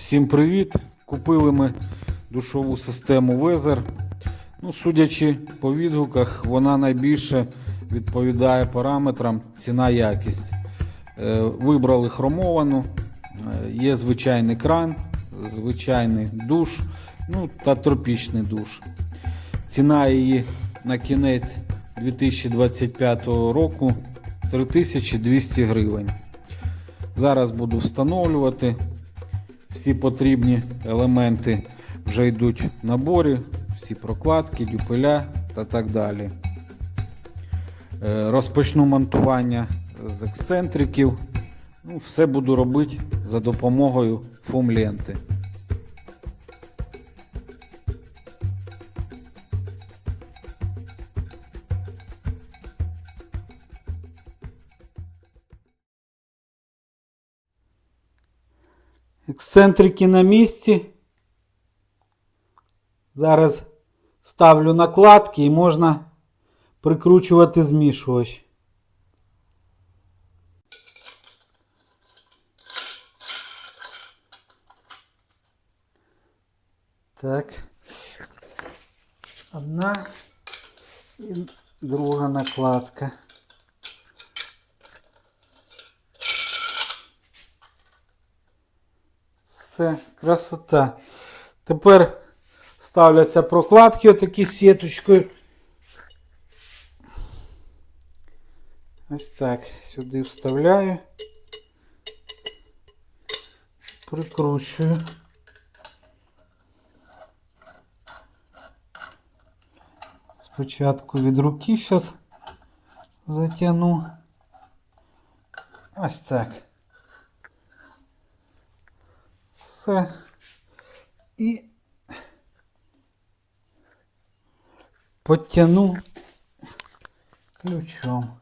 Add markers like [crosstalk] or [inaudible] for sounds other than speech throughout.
Всім привіт! Купили ми душову систему Weather. Ну, судячи по відгуках, вона найбільше відповідає параметрам ціна-якість. Е, Вибрали хромовану, е, є звичайний кран, звичайний душ, ну та тропічний душ. Ціна її на кінець 2025 року 3200 гривень. Зараз буду встановлювати. Всі потрібні елементи вже йдуть в наборі, всі прокладки, дюпеля та так далі. Е, Розпочну монтування з ексцентриків. Ну, все буду робити за допомогою фомленти. Ексцентрики на місці. Зараз ставлю накладки і можна прикручувати змішувач. Так. Одна і друга накладка. Все, красота. Тепер ставляться прокладки отакі з сіточкою. Ось так. Сюди вставляю. Прикручую. Спочатку від руки зараз затягну. Ось так. Все. І потягну ключом.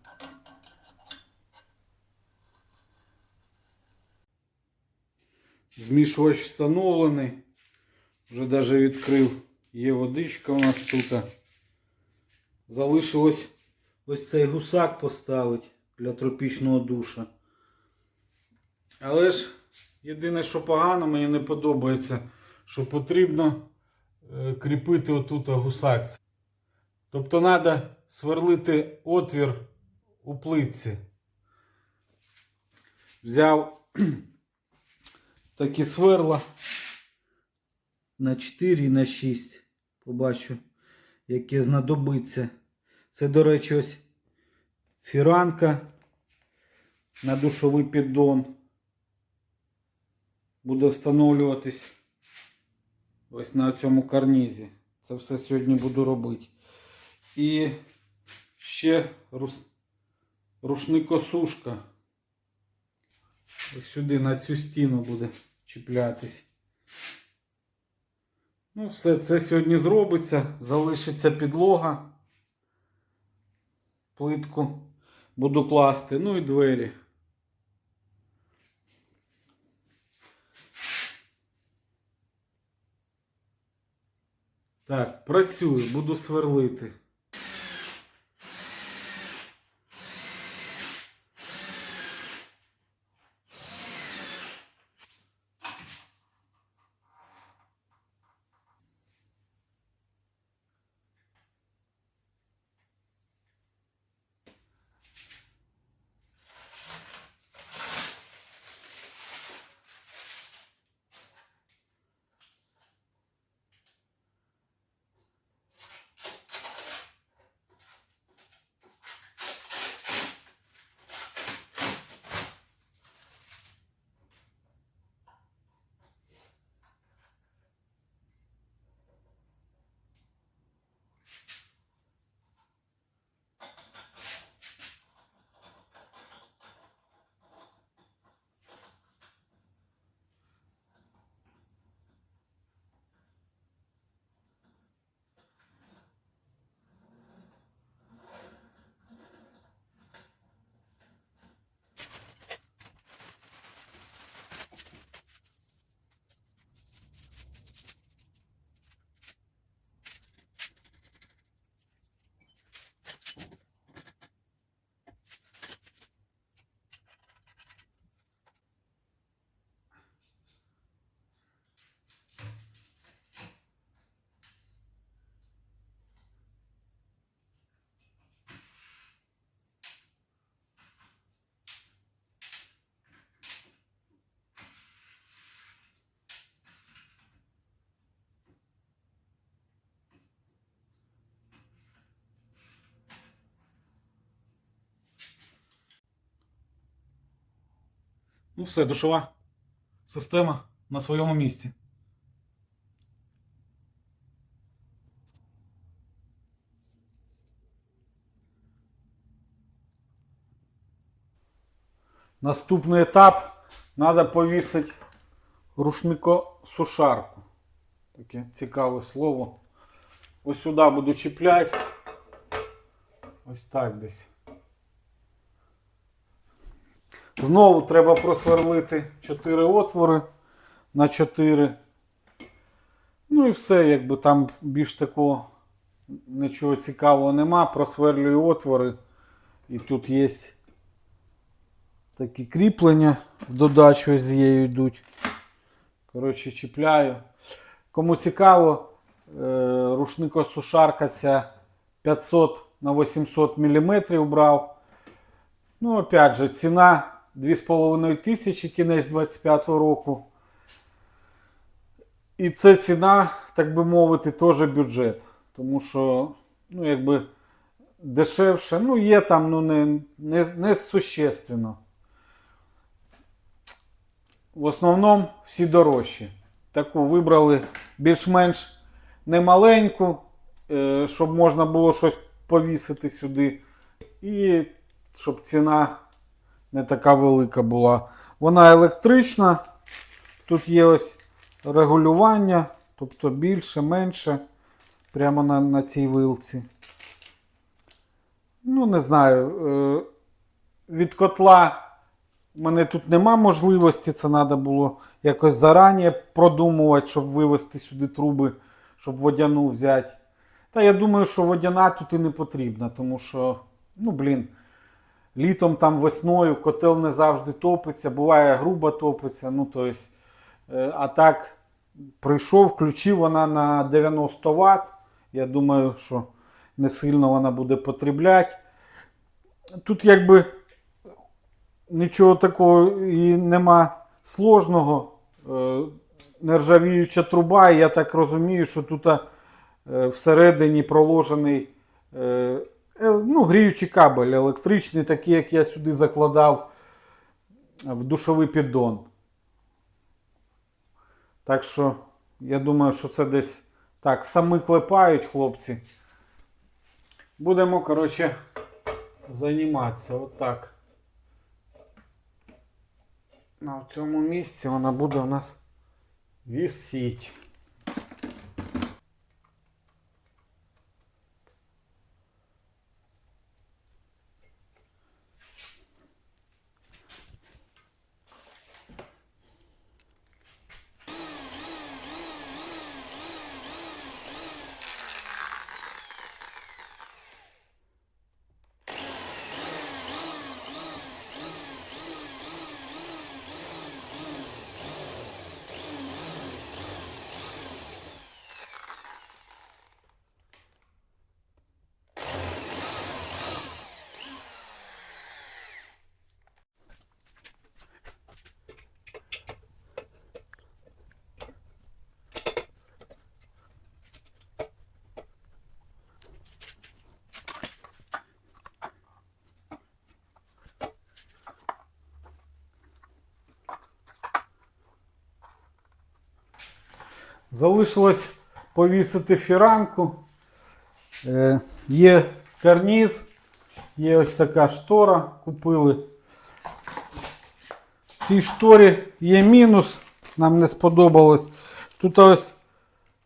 Змішувач встановлений. Вже навіть відкрив. Є водичка у нас тут. Залишилось ось цей гусак поставити для тропічного душа. Але ж єдине, що погано, мені не подобається, що потрібно е, кріпити отут гусак. Тобто треба сверлити отвір у плитці. Взяв [clears throat] такі сверла на 4 і на 6. Побачу, яке знадобиться. Це, до речі, ось фіранка на душовий піддон. Буде встановлюватись ось на цьому карнізі. Це все сьогодні буду робити. І ще рушникосушка. Ось сюди на цю стіну буде чіплятись. Ну, все це сьогодні зробиться. Залишиться підлога. Плитку буду класти. Ну і двері. Так, працюю, буду сверлити. Ну, все, душова система на своєму місці. Наступний етап треба повісити рушникосушарку. Таке цікаве слово. Ось сюди буду чіпляти. Ось так десь. Знову треба просверлити 4 отвори на 4. Ну і все, якби там більш такого нічого цікавого нема. Просверлюю отвори. І тут є такі кріплення в додачу з нею йдуть. Коротше, чіпляю. Кому цікаво, е, рушникосушарка ця 500 на 800 мм брав. Ну, опять же, ціна 2,5 тисячі кінець 25 року. І це ціна, так би мовити, теж бюджет. Тому що, ну, якби дешевше, ну, є там, ну, не, не, не существенно. В основному всі дорожчі. Таку вибрали більш-менш немаленьку, е, щоб можна було щось повісити сюди. І щоб ціна не така велика була. Вона електрична. Тут є ось регулювання, тобто більше, менше. Прямо на, на цій вилці. Ну, не знаю. Е, від котла у мене тут нема можливості, це треба було якось зарані продумувати, щоб вивезти сюди труби, щоб водяну взяти. Та я думаю, що водяна тут і не потрібна, тому що, ну, блін, літом там весною котел не завжди топиться, буває грубо топиться. Ну, то е, а так, прийшов, включив вона на 90 Вт. Я думаю, що не сильно вона буде потрібляти. Тут якби нічого такого і нема сложного. Е, Нержавіюча труба, і я так розумію, що тут е, всередині проложений ну, гріючий кабель електричний, такий, як я сюди закладав в душовий піддон. Так що, я думаю, що це десь так, самі клепають хлопці. Будемо, коротше, займатися отак. На цьому місці вона буде у нас висіть. Залишилось повісити фіранку. Е, є карніз, є ось така штора, купили. В цій шторі є мінус, нам не сподобалось. Тут ось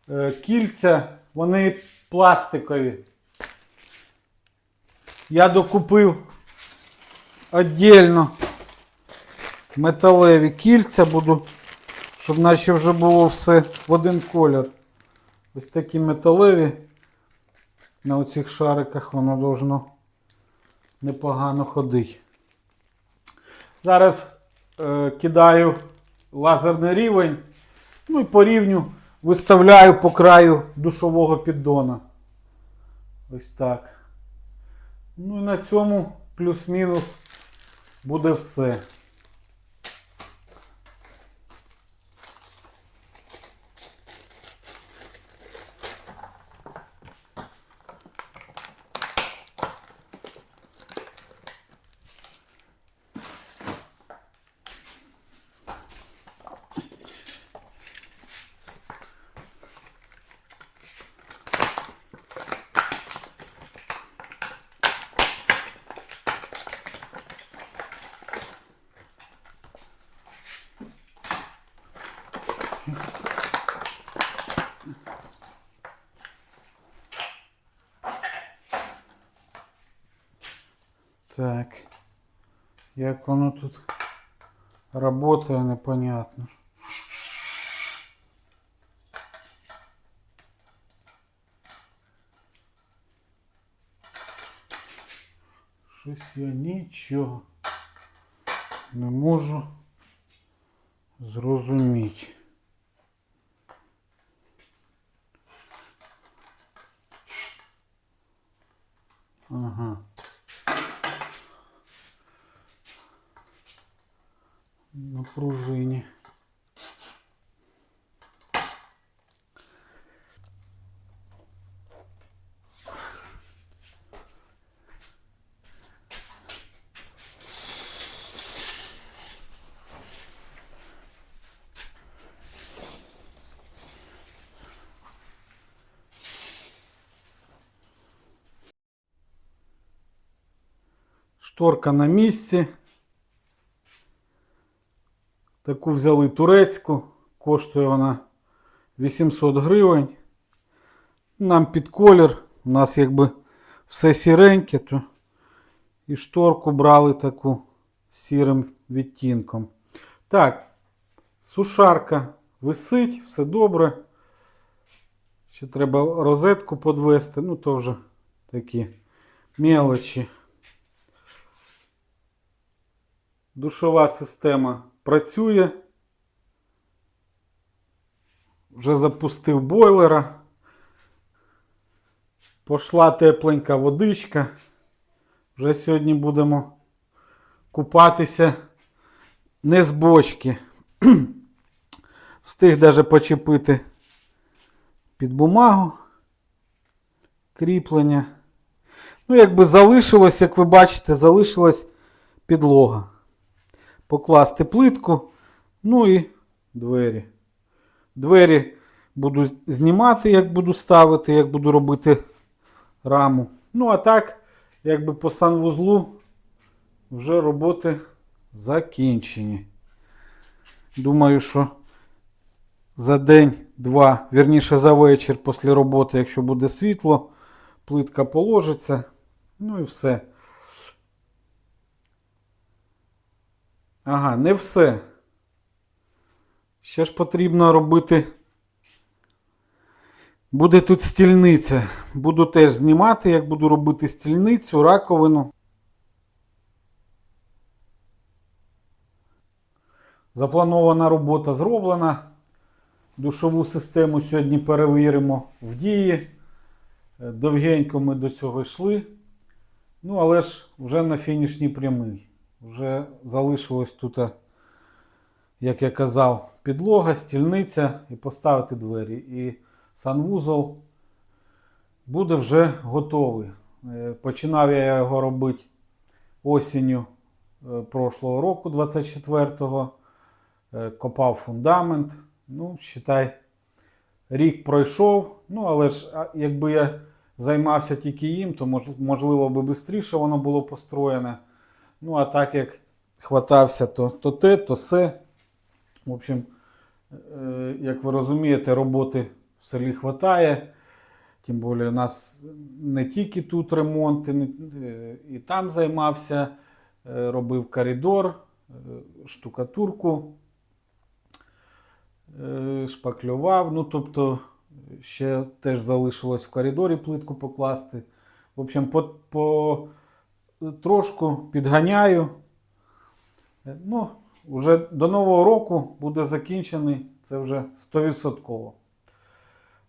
е, кільця, вони пластикові. Я докупив віддільно металеві кільця, буду щоб наче вже було все в один колір. Ось такі металеві. На оцих шариках воно должно непогано ходити. Зараз е, кидаю лазерний рівень. Ну і по рівню виставляю по краю душового піддона. Ось так. Ну і на цьому плюс-мінус буде все. Так. Як воно тут работає, непонятно. Щось я нічого не можу зрозуміти. Ага. На пружині. Шторка на місці. Таку взяли турецьку. Коштує вона 800 гривень. Нам під колір. У нас якби все сіреньке, то і шторку брали таку сірим відтінком. Так, сушарка висить, все добре. Ще треба розетку подвести, ну то вже такі мелочі. Душова система працює. Вже запустив бойлера. Пошла тепленька водичка. Вже сьогодні будемо купатися не з бочки. [clears throat] Встиг даже почепити під бумагу кріплення. Ну, якби залишилось, як ви бачите, залишилась підлога покласти плитку, ну і двері. Двері буду знімати, як буду ставити, як буду робити раму. Ну, а так, якби по санвузлу вже роботи закінчені. Думаю, що за день-два, вірніше за вечір після роботи, якщо буде світло, плитка положиться. Ну і все. Ага, не все. Ще ж потрібно робити. Буде тут стільниця. Буду теж знімати, як буду робити стільницю, раковину. Запланована робота зроблена. Душову систему сьогодні перевіримо в дії. Довгенько ми до цього йшли. Ну, але ж вже на фінішній прямий. Вже залишилось тут, як я казав, підлога, стільниця і поставити двері. І санвузол буде вже готовий. Е, Починав я його робити осінню е, прошлого року, 24-го. Е, Копав фундамент. Ну, считай, рік пройшов. Ну, але ж якби я займався тільки їм, то можливо би швидше воно було построєне. Ну, а так як хватався то, то те, то все. В общем, е, як ви розумієте, роботи в селі хватає. Тим більше у нас не тільки тут ремонт, і, е, і там займався, е, робив коридор, штукатурку, шпаклював. Ну, тобто, ще теж залишилось в коридорі плитку покласти. В общем, по, по трошку підганяю. Ну, вже до Нового року буде закінчений. Це вже 100%.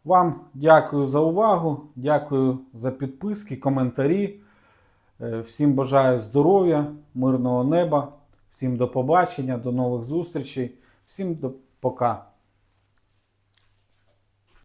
Вам дякую за увагу, дякую за підписки, коментарі. Е, Всім бажаю здоров'я, мирного неба, всім до побачення, до нових зустрічей, всім до пока.